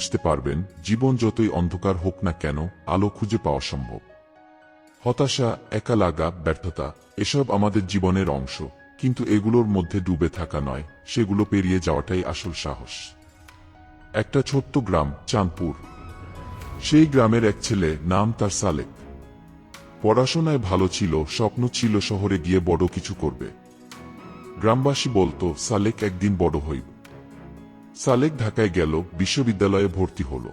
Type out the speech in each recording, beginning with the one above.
বুঝতে পারবেন, জীবন যতই অন্ধকার হোক না কেন, আলো খুঁজে পাওয়া সম্ভব। হতাশা, একা লাগা, ব্যর্থতা, এসব আমাদের জীবনের অংশ। কিন্তু এগুলোর মধ্যে ডুবে থাকা নয়, সেগুলো পেরিয়ে যাওয়াটাই আসল সাহস। একটা ছোট্ট গ্রাম, চাঁদপুর। সেই গ্রামের এক ছেলে, নাম তার সালেক। পড়াশোনায় ভালো ছিল, স্বপ্ন ছিল শহরে গিয়ে বড় কিছু করবে। গ্রামবাসী বলতো, সালেক একদিন বড় হইব। সালেক ঢাকায় গেল, বিশ্ববিদ্যালয়ে ভর্তি হল।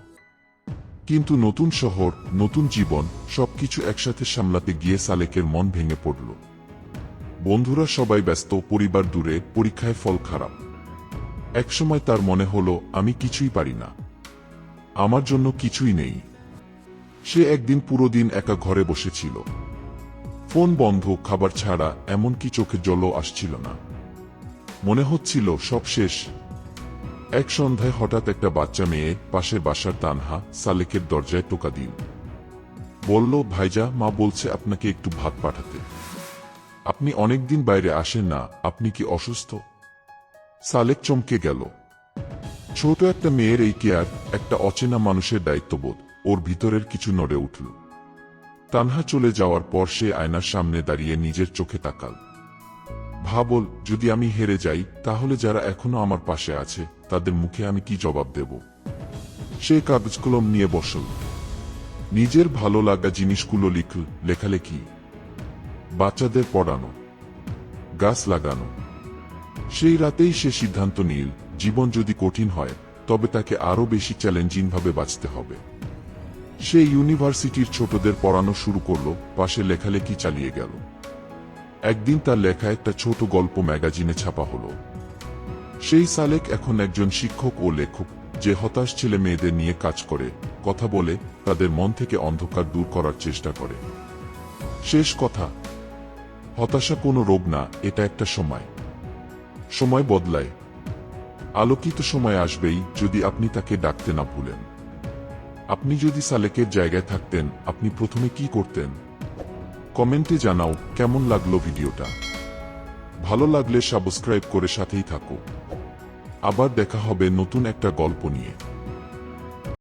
কিন্তু নতুন শহর, নতুন জীবন, সবকিছু একসাথে সামলাতে গিয়ে সালেকের মন ভেঙে পড়ল। বন্ধুরা সবাই ব্যস্ত, পরিবার দূরে, পরীক্ষায় ফল খারাপ। একসময় তার মনে হলো, আমি কিছুই পারি না। আমার জন্য কিছুই নেই। সে একদিন পুরো দিন একা ঘরে বসেছিল। ফোন বন্ধ, খাবার ছাড়া, এমনকি চোখে জলও আসছিল না। মনে হচ্ছিল, সব শেষ এক সন্ধ্যায় হঠাৎ একটা বাচ্চা মেয়ে পাশের বাসার তানহা সালেকের দরজায় টোকা দিল। বলল, ভাইজা, মা বলছে আপনাকে একটু ভাত পাঠাতে। আপনি অনেকদিন বাইরে আসেন না, আপনি কি অসুস্থ? সালেক চমকে গেল। ছোট একটা মেয়ের এই কেয়ার একটা অচেনা মানুষের দায়িত্ববোধ। ওর ভিতরের কিছু নড়ে উঠল। তানহা চলে যাওয়ার পর সে আয়নার সামনে দাঁড়িয়ে নিজের চোখে তাকাল। ভাবল, যদি আমি হেরে যাই, তাহলে যারা এখনও আমার পাশে আছে, তাদের মুখে আমি কি জবাব দেব? সে কাগজ কলম নিয়ে বসল। নিজের ভালো লাগা জিনিসগুলো লিখল লেখালেখি। বাচ্চাদের পড়ানো। গাছ লাগানো। সেই রাতেই সে সিদ্ধান্ত নিল, জীবন যদি কঠিন হয়, তবে তাকে আরও বেশি চ্যালেঞ্জিং ভাবে বাঁচতে হবে। সে ইউনিভার্সিটির ছোটদের পড়ানো শুরু করল, পাশে লেখালেখি চালিয়ে গেল। একদিন তার লেখা একটা ছোট গল্প ম্যাগাজিনে ছাপা হলো। সেই সালেক এখন একজন শিক্ষক ও লেখক যে হতাশ ছেলে মেয়েদের নিয়ে কাজ করে, কথা বলে, তাদের মন থেকে অন্ধকার দূর করার চেষ্টা করে। শেষ কথা, হতাশা কোনো রোগ না, এটা একটা সময়। সময় বদলায়। আলোকিত সময় আসবেই যদি আপনি তাকে ডাকতে না ভুলেন। আপনি যদি সালেকের জায়গায় থাকতেন, আপনি প্রথমে কি করতেন? কমেন্টে জানাও কেমন লাগল ভিডিওটা। ভালো লাগলে সাবস্ক্রাইব করে সাথেই থাকো। আবার দেখা হবে নতুন একটা গল্প নিয়ে।